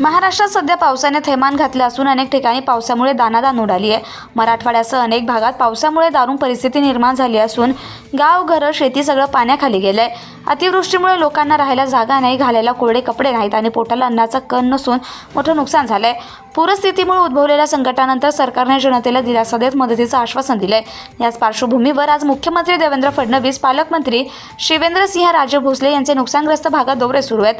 महाराष्ट्रात सध्या पावसाने थैमान घातले असून अनेक ठिकाणी पावसामुळे दानादान उडाली आहे. मराठवाड्यासह अनेक भागात पावसामुळे दारुण परिस्थिती निर्माण झाली असून गाव घरं शेती सगळं पाण्याखाली गेलं आहे अतिवृष्टीमुळे लोकांना राहायला जागा नाही घालायला कोरडे कपडे नाहीत आणि पोटाला अन्नाचा कण नसून मोठं नुकसान झालं आहे पूरस्थितीमुळे उद्भवलेल्या संकटानंतर सरकारने जनतेला दिलासा देत मदतीचं आश्वासन दिलं आहे याच पार्श्वभूमीवर आज मुख्यमंत्री देवेंद्र फडणवीस पालकमंत्री शिवेंद्रसिंह राजे भोसले यांचे नुकसानग्रस्त भागात दौरे सुरू आहेत.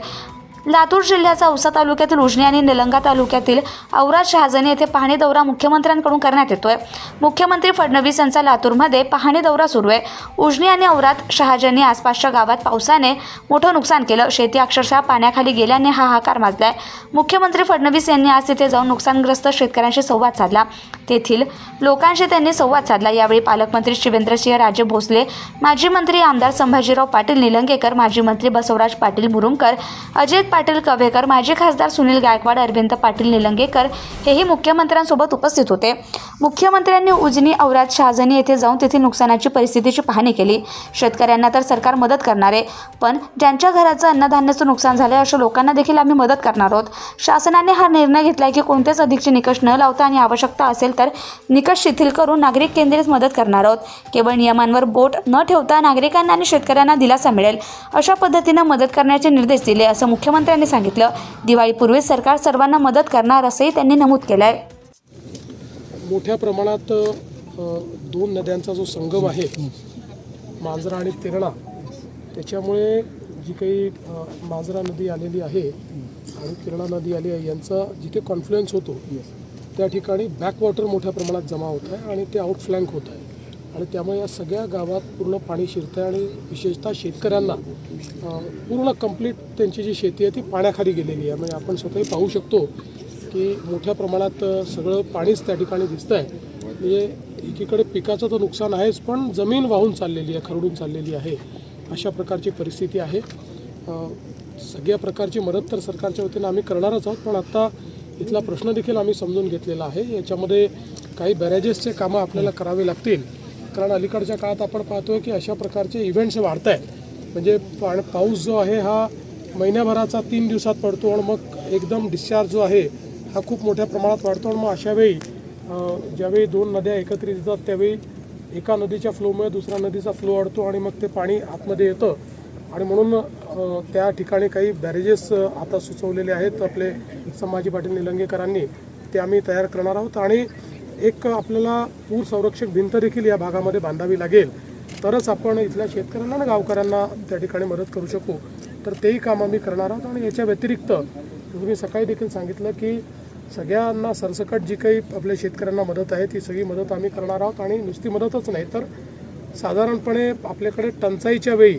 लातूर जिल्ह्याचा औसा तालुक्यातील उजनी आणि निलंगा तालुक्यातील औराज शहाजन येथे पाहणी दौरा मुख्यमंत्र्यांकडून करण्यात येतोय. मुख्यमंत्री फडणवीस यांचा लातूरमध्ये पाहणी दौरा सुरू आहे. उजनी आणि औरात शहाजनी आसपासच्या गावात पावसाने मोठं नुकसान केलं. शेती अक्षरशः पाण्याखाली गेल्याने हाहाकार माजलाय. मुख्यमंत्री फडणवीस यांनी आज तिथे जाऊन नुकसानग्रस्त शेतकऱ्यांशी संवाद साधला. तेथील लोकांशी त्यांनी संवाद साधला. यावेळी पालकमंत्री शिवेंद्रसिंह राजे भोसले माजी मंत्री आमदार संभाजीराव पाटील निलंगेकर माजी मंत्री बसवराज पाटील मुरुमकर अजित पाटील कव्हेकर माजी खासदार सुनील गायकवाड अरविंद पाटील निलंगेकर हेही मुख्यमंत्र्यांसोबत उपस्थित होते. मुख्यमंत्र्यांनी उजनी औराद शहाजनी येथे जाऊन तेथील नुकसानाची परिस्थितीची पाहणी केली. शेतकऱ्यांना तर सरकार मदत करणार आहे पण ज्यांच्या घराचं अन्नधान्याचं नुकसान झालं अशा लोकांना देखील आम्ही मदत करणार आहोत. शासनाने हा निर्णय घेतला आहे की कोणतेच अधिकचे निकष न लावता आणि आवश्यकता असेल तर निकष शिथिल करून नागरिक केंद्रित मदत करणार आहोत. केवळ नियमांवर बोट न ठेवता नागरिकांना आणि शेतकऱ्यांना दिलासा मिळेल. अशा पद्धतीनं मदत करण्याचे निर्देश दिले असं मुख्यमंत्र्यांनी सांगितलं. दिवाळीपूर्वीच सरकार सर्वांना मदत करणार असंही त्यांनी नमूद केलं आहे मोठ्या प्रमाणात दोन नद्यांचा जो संगम आहे मांजरा आणि तेरणा त्याच्यामुळे जी काही मांजरा नदी आलेली आहे आणि तिरणा नदी आली आहे यांचा जिथे कॉन्फ्लुएन्स होतो त्या ठिकाणी बॅकवॉटर मोठ्या प्रमाणात जमा होत आहे आणि ते आउटफ्लँक होत आहे. आणि त्यामुळे या सगळ्या गावात पूर्ण पाणी शिरतं आहे आणि विशेषतः शेतकऱ्यांना पूर्ण कंप्लीट त्यांची जी शेती आहे ती पाण्याखाली गेलेली आहे. म्हणजे आपण स्वतःही पाहू शकतो की मोठ्या प्रमाणात सगळं पाणीच त्या ठिकाणी दिसतं आहे म्हणजे एकीकडे पिकाचं तर नुकसान आहेच पण जमीन वाहून चाललेली आहे खरडून चाललेली आहे. अशा प्रकारची परिस्थिती आहे. सगळ्या प्रकारची मदत तर सरकारच्या वतीनं आम्ही करणारच आहोत पण आत्ता इथला प्रश्न देखील आम्ही समजून घेतलेला आहे. याच्यामध्ये काही बॅरेजेसचे कामं आपल्याला करावे लागतील. कारण अलीकडच्या काळात आपण पाहतोय की अशा प्रकारचे इव्हेंट्स वाढत आहेत. म्हणजे पा पाऊस जो आहे हा महिन्याभराचा तीन दिवसात पडतो आणि मग एकदम डिस्चार्ज जो आहे हा खूप मोठ्या प्रमाणात वाढतो आणि मग अशावेळी ज्यावेळी दोन नद्या एकत्रित येतात त्यावेळी एका नदीच्या फ्लोमुळे दुसऱ्या नदीचा फ्लो वाढतो आणि मग ते पाणी आतमध्ये येतं. आणि म्हणून त्या ठिकाणी काही बॅरेजेस आता सुचवलेले आहेत. आपले संभाजी पाटील निलंगेकरांनी ते आम्ही तयार करणार आहोत. आणि एक आपल्याला पूर संरक्षक भिंत देखील या भागामध्ये बांधावी लागेल. तरच आपण इथल्या शेतकऱ्यांना आणि गावकऱ्यांना त्या ठिकाणी मदत करू शकू. तर तेही काम आम्ही करणार आहोत. आणि याच्या व्यतिरिक्त तुम्ही सकाळी देखील सांगितलं की सगळ्यांना सरसकट जी काही आपल्या शेतकऱ्यांना मदत आहे ती सगळी मदत आम्ही करणार आहोत. आणि नुसती मदतच नाही तर साधारणपणे आपल्याकडे टंचाईच्या वेळी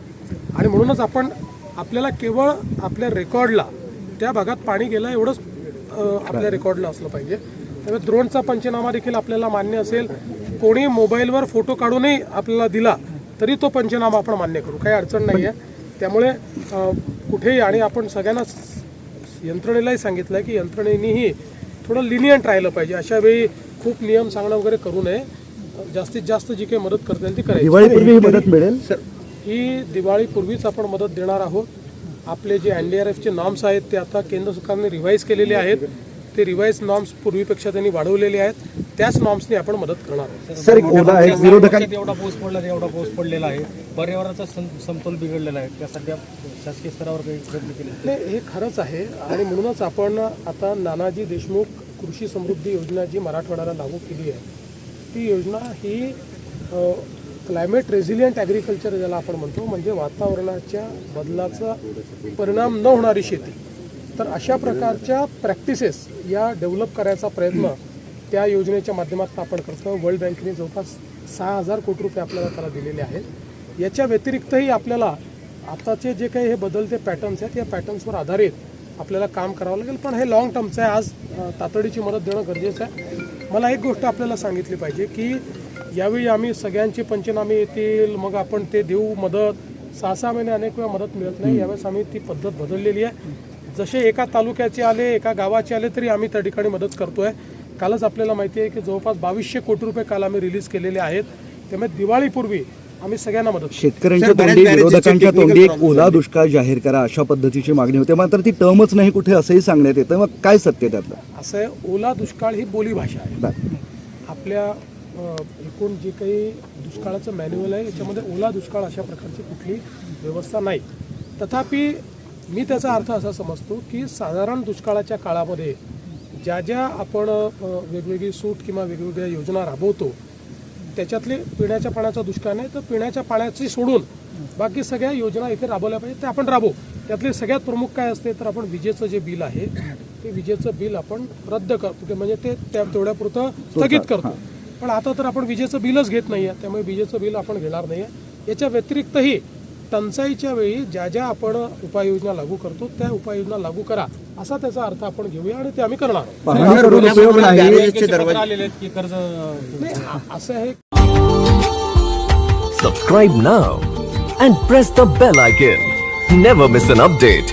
आणि म्हणूनच आपण आपल्याला केवळ आपल्या रेकॉर्डला त्या भागात पाणी गेलं एवढंच आपल्या रेकॉर्डला असलं पाहिजे. त्यामुळे द्रोणचा पंचनामा देखील आपल्याला मान्य असेल. कोणी मोबाईलवर फोटो काढूनही आपल्याला दिला तरी तो पंचनामा आपण मान्य करू. काही अडचण नाही आहे त्यामुळे कुठेही आणि आपण सगळ्यांना यंत्रणेलाही सांगितलं आहे की यंत्रणेनेही थोडं लिनियंट राहिलं पाहिजे. अशा वेळी खूप नियम सांगणं वगैरे करू नये. जास्तीत जास्त जी काही मदत करता येईल ती करायची. मदत मिळेल? ही दिवाळीपूर्वीच आपण मदत देणार आहोत. आपले जे एन डी आर एफचे नॉर्म्स आहेत ते आता केंद्र सरकारने रिवाईज केलेले आहेत. ते रिवाईज नॉर्म्स पूर्वीपेक्षा त्यांनी वाढवलेले आहेत. त्याच नॉर्म्सने आपण मदत करणार आहोत. सर एक ओला एक विरोधकां राज्यात एवढा पाऊस पडला एवढा पाऊस पडलेला आहे. पर्यावरणाचा समतोल बिघडलेला आहे. त्या सध्या शासकीय स्तरावर काही प्रयत्न केले नाही हे खरंच आहे. आणि म्हणूनच आपण आता नानाजी देशमुख कृषी समृद्धी योजना जी मराठवाड्याला लागू केली आहे. ती योजना ही क्लायमेट रेझिलियंट ॲग्रिकल्चर ज्याला आपण म्हणतो म्हणजे वातावरणाच्या बदलाचा परिणाम न होणारी शेती. तर अशा प्रकारच्या प्रॅक्टिसेस या डेव्हलप करायचा प्रयत्न त्या योजनेच्या माध्यमातून आपण करतो. वर्ल्ड बँकेने जवळपास सहा हजार कोटी रुपये आपल्याला त्याला दिलेले आहेत. याच्या व्यतिरिक्तही आपल्याला आताचे जे काही हे बदलते पॅटर्न्स आहेत या पॅटर्न्सवर आधारित आपल्याला काम करावं लागेल. पण हे लॉंग टर्मचं आहे. आज तातडीची मदत देणं गरजेचं आहे. मला एक गोष्ट आपल्याला सांगितली पाहिजे की यावेळी आम्ही सगळ्यांचे पंचनामे येतील मग आपण ते देऊ मदत. सहा सहा महिने अनेक वेळा मदत मिळत नाही यावेळेस आम्ही ती पद्धत बदललेली आहे. जसे एका तालुक्याचे आले एका गावाचे आले तरी आम्ही त्या ठिकाणी मदत करतोय. कालच आपल्याला माहिती आहे की जवळपास बावीसशे कोटी रुपये काल आम्ही रिलीज केलेले आहेत. त्यामुळे दिवाळीपूर्वी आम्ही सगळ्यांना मदत. शेतकऱ्यांच्या तोंडी विरोधकांच्या तोंडी एक ओला दुष्काळ जाहीर करा अशा पद्धतीची मागणी होते. मात्र ती टर्मच नाही कुठे असंही सांगण्यात येतं. मग काय सत्य त्यातलं? असं आहे ओला दुष्काळ ही बोलीभाषा आहे. आपल्या एकूण जे काही दुष्काळाचं मॅन्युअल आहे याच्यामध्ये ओला दुष्काळ अशा प्रकारची कुठली व्यवस्था नाही. तथापि मी त्याचा अर्थ असा समजतो की साधारण दुष्काळाच्या काळामध्ये ज्या ज्या आपण वेगवेगळी सूट किंवा वेगवेगळ्या योजना राबवतो त्याच्यातले पिण्याच्या पाण्याचा दुष्काळ नाही तर पिण्याच्या पाण्याची सोडून बाकी सगळ्या योजना इथे राबवल्या पाहिजे ते आपण राबवू. त्यातले सगळ्यात प्रमुख काय असते तर आपण विजेचं जे बिल आहे ते विजेचं बिल आपण रद्द करतो म्हणजे ते त्या तेवढ्यापुरतं स्थगित करतो. पण आता तर आपण विजेचं बिलच घेत नाही आहे त्यामुळे विजेचं बिल आपण घेणार नाही आहे याच्या व्यतिरिक्तही टंचाईच्या वेळी ज्या ज्या आपण उपाययोजना लागू करतो त्या उपाययोजना लागू करा असा त्याचा अर्थ आपण घेऊया आणि ते आम्ही करणार आलेले की कर्ज नाही, असं आहे Subscribe now and press the bell icon. Never miss an update.